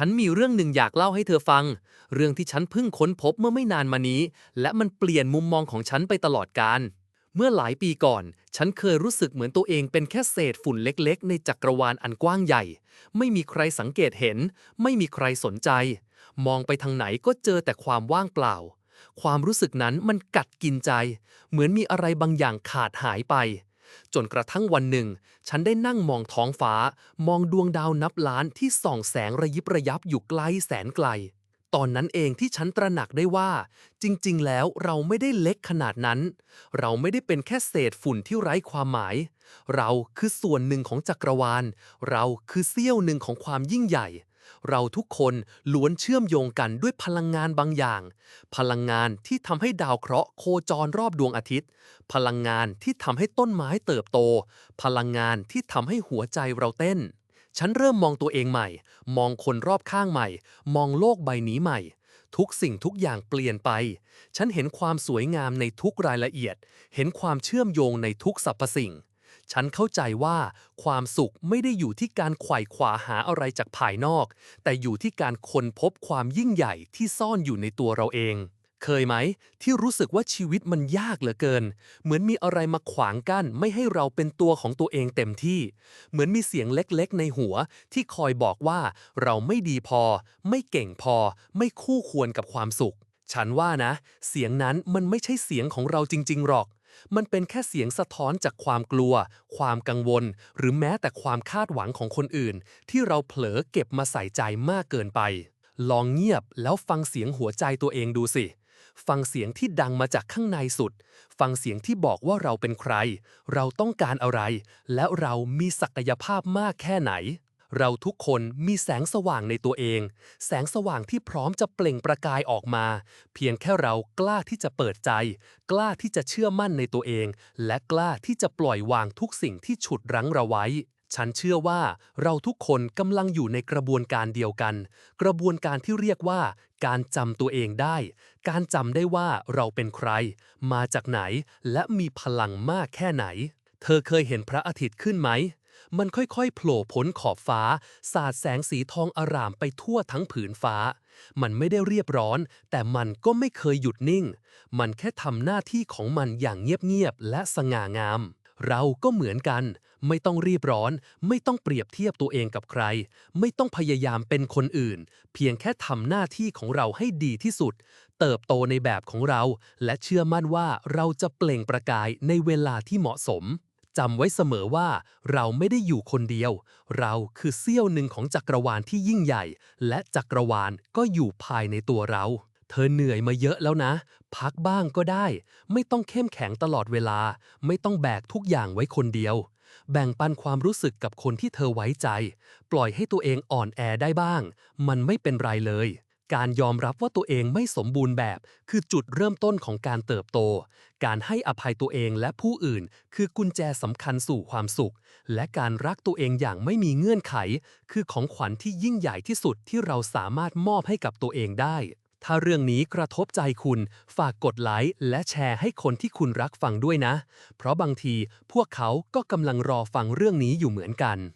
ฉันมีเรื่องหนึ่งอยากเล่าให้เธอฟัง เรื่องที่ฉันเพิ่งค้นพบเมื่อไม่นานมานี้ และมันเปลี่ยนมุมมองของฉันไปตลอดกาลเมื่อหลายปีก่อน ฉันเคยรู้สึกเหมือนตัวเองเป็นแค่เศษฝุ่นเล็กๆ ในจักรวาลอันกว้างใหญ่ ไม่มีใครสังเกตเห็น ไม่มีใครสนใจ มองไปทางไหนก็เจอแต่ความว่างเปล่า ความรู้สึกนั้นมันกัดกินใจ เหมือนมีอะไรบางอย่างขาดหายไป จนกระทั่งวันหนึ่ง ฉันได้นั่งมองท้องฟ้า มองดวงดาวนับล้านที่ส่องแสงระยิบระยับอยู่ไกลแสนไกล ตอนนั้นเองที่ฉันตระหนักได้ว่า จริง ๆ แล้วเราไม่ได้เล็กขนาดนั้น เราไม่ได้เป็นแค่เศษฝุ่นที่ไร้ความหมาย เราคือส่วนหนึ่งของจักรวาล เราคือเสี้ยวหนึ่งของความยิ่งใหญ่ เราทุกคนล้วนเชื่อมโยงกันด้วยพลังงานบางอย่าง พลังงานที่ทำให้ดาวเคราะห์โคจรรอบดวงอาทิตย์ พลังงานที่ทำให้ต้นไม้เติบโต พลังงานที่ทำให้หัวใจเราเต้น ฉันเริ่มมองตัวเองใหม่ มองคนรอบข้างใหม่ มองโลกใบนี้ใหม่ทุกสิ่งทุกอย่างเปลี่ยนไป ฉันเห็นความสวยงามในทุกรายละเอียด เห็นความเชื่อมโยงในทุกสรรพสิ่ง ฉันเข้าใจว่าความสุขไม่ได้อยู่ที่การไขว่คว้าหาอะไรจากภายนอก แต่อยู่ที่การค้นพบความยิ่งใหญ่ที่ซ่อนอยู่ในตัวเราเอง เคยไหม ที่รู้สึกว่าชีวิตมันยากเหลือเกิน เหมือนมีอะไรมาขวางกั้น ไม่ให้เราเป็นตัวของตัวเองเต็มที่ เหมือนมีเสียงเล็กๆ ในหัว ที่คอยบอกว่าเราไม่ดีพอ ไม่เก่งพอ ไม่คู่ควรกับความสุข ฉันว่านะ เสียงนั้นมันไม่ใช่เสียงของเราจริง ๆ หรอก มันเป็นแค่เสียงสะท้อนจากความกลัว ความกังวล หรือแม้แต่ความคาดหวังของคนอื่น ที่เราเผลอเก็บมาใส่ใจมากเกินไป ลองเงียบแล้วฟังเสียงหัวใจตัวเองดูสิ ฟังเสียงที่ดังมาจากข้างในสุด ฟังเสียงที่บอกว่าเราเป็นใคร เราต้องการอะไร และเรามีศักยภาพมากแค่ไหน เราทุกคนมีแสงสว่างในตัวเอง แสงสว่างที่พร้อมจะเปล่งประกายออกมา เพียงแค่เรากล้าที่จะเปิดใจ กล้าที่จะเชื่อมั่นในตัวเอง และกล้าที่จะปล่อยวางทุกสิ่งที่ฉุดรั้งเราไว้ฉันเชื่อว่าเราทุกคนกำลังอยู่ในกระบวนการเดียวกัน กระบวนการที่เรียกว่า การจำตัวเองได้ การจำได้ว่าเราเป็นใคร มาจากไหน และมีพลังมากแค่ไหน เธอเคยเห็นพระอาทิตย์ขึ้นไหม มันค่อยๆ โผล่พ้นขอบฟ้า สาดแสงสีทองอร่ามไปทั่วทั้งผืนฟ้า มันไม่ได้เรียบร้อน แต่มันก็ไม่เคยหยุดนิ่ง มันแค่ทำหน้าที่ของมันอย่างเงียบๆ และสง่างาม เราก็เหมือนกัน ไม่ต้องรีบร้อน ไม่ต้องเปรียบเทียบตัวเองกับใคร ไม่ต้องพยายามเป็นคนอื่น เพียงแค่ทำหน้าที่ของเราให้ดีที่สุด เติบโตในแบบของเรา และเชื่อมั่นว่าเราจะเปล่งประกายในเวลาที่เหมาะสม จำไว้เสมอว่าเราไม่ได้อยู่คนเดียว เราคือเสี้ยวหนึ่งของจักรวาลที่ยิ่งใหญ่ และจักรวาลก็อยู่ภายในตัวเรา เธอเหนื่อยมาเยอะแล้วนะ พักบ้างก็ได้ ไม่ต้องเข้มแข็งตลอดเวลา ไม่ต้องแบกทุกอย่างไว้คนเดียว แบ่งปันความรู้สึกกับคนที่เธอไว้ใจ ปล่อยให้ตัวเองอ่อนแอได้บ้าง มันไม่เป็นไรเลย การยอมรับว่าตัวเองไม่สมบูรณ์แบบ คือจุดเริ่มต้นของการเติบโต การให้อภัยตัวเองและผู้อื่น คือกุญแจสำคัญสู่ความสุข และการรักตัวเองอย่างไม่มีเงื่อนไข คือของขวัญที่ยิ่งใหญ่ที่สุดที่เราสามารถมอบให้กับตัวเองได้ ถ้าเรื่องนี้กระทบใจคุณ ฝากกดไลค์และแชร์ให้คนที่คุณรักฟังด้วยนะ เพราะบางทีพวกเขาก็กำลังรอฟังเรื่องนี้อยู่เหมือนกัน